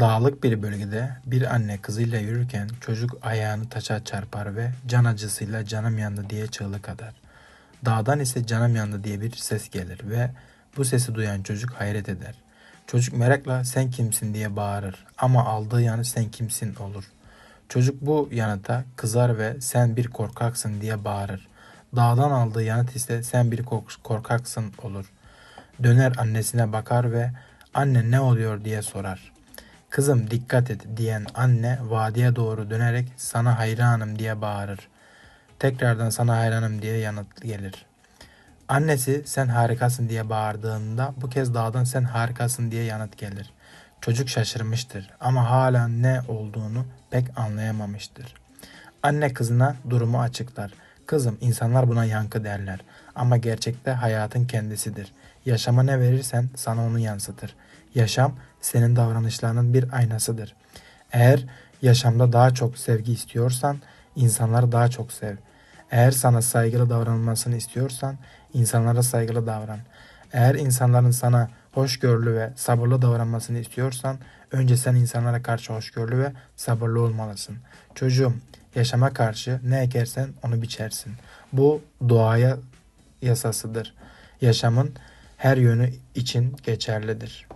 Dağlık bir bölgede bir anne kızıyla yürürken çocuk ayağını taşa çarpar ve can acısıyla canım yandı diye çığlık atar. Dağdan ise canım yandı diye bir ses gelir ve bu sesi duyan çocuk hayret eder. Çocuk merakla sen kimsin diye bağırır ama aldığı yanıt sen kimsin olur. Çocuk bu yanıta kızar ve sen bir korkaksın diye bağırır. Dağdan aldığı yanıt ise sen bir kork- korkaksın olur. Döner annesine bakar ve anne ne oluyor diye sorar. Kızım dikkat et diyen anne vadiye doğru dönerek sana hayranım diye bağırır. Tekrardan sana hayranım diye yanıt gelir. Annesi sen harikasın diye bağırdığında bu kez dağdan sen harikasın diye yanıt gelir. Çocuk şaşırmıştır ama hala ne olduğunu pek anlayamamıştır. Anne kızına durumu açıklar. Kızım insanlar buna yankı derler ama gerçekte hayatın kendisidir. Yaşama ne verirsen sana onu yansıtır. Yaşam senin davranışlarının bir aynasıdır. Eğer yaşamda daha çok sevgi istiyorsan insanları daha çok sev. Eğer sana saygılı davranılmasını istiyorsan insanlara saygılı davran. Eğer insanların sana hoşgörülü ve sabırlı davranmasını istiyorsan önce sen insanlara karşı hoşgörülü ve sabırlı olmalısın. Çocuğum yaşama karşı ne ekersen onu biçersin. Bu doğaya yasasıdır. Yaşamın her yönü için geçerlidir.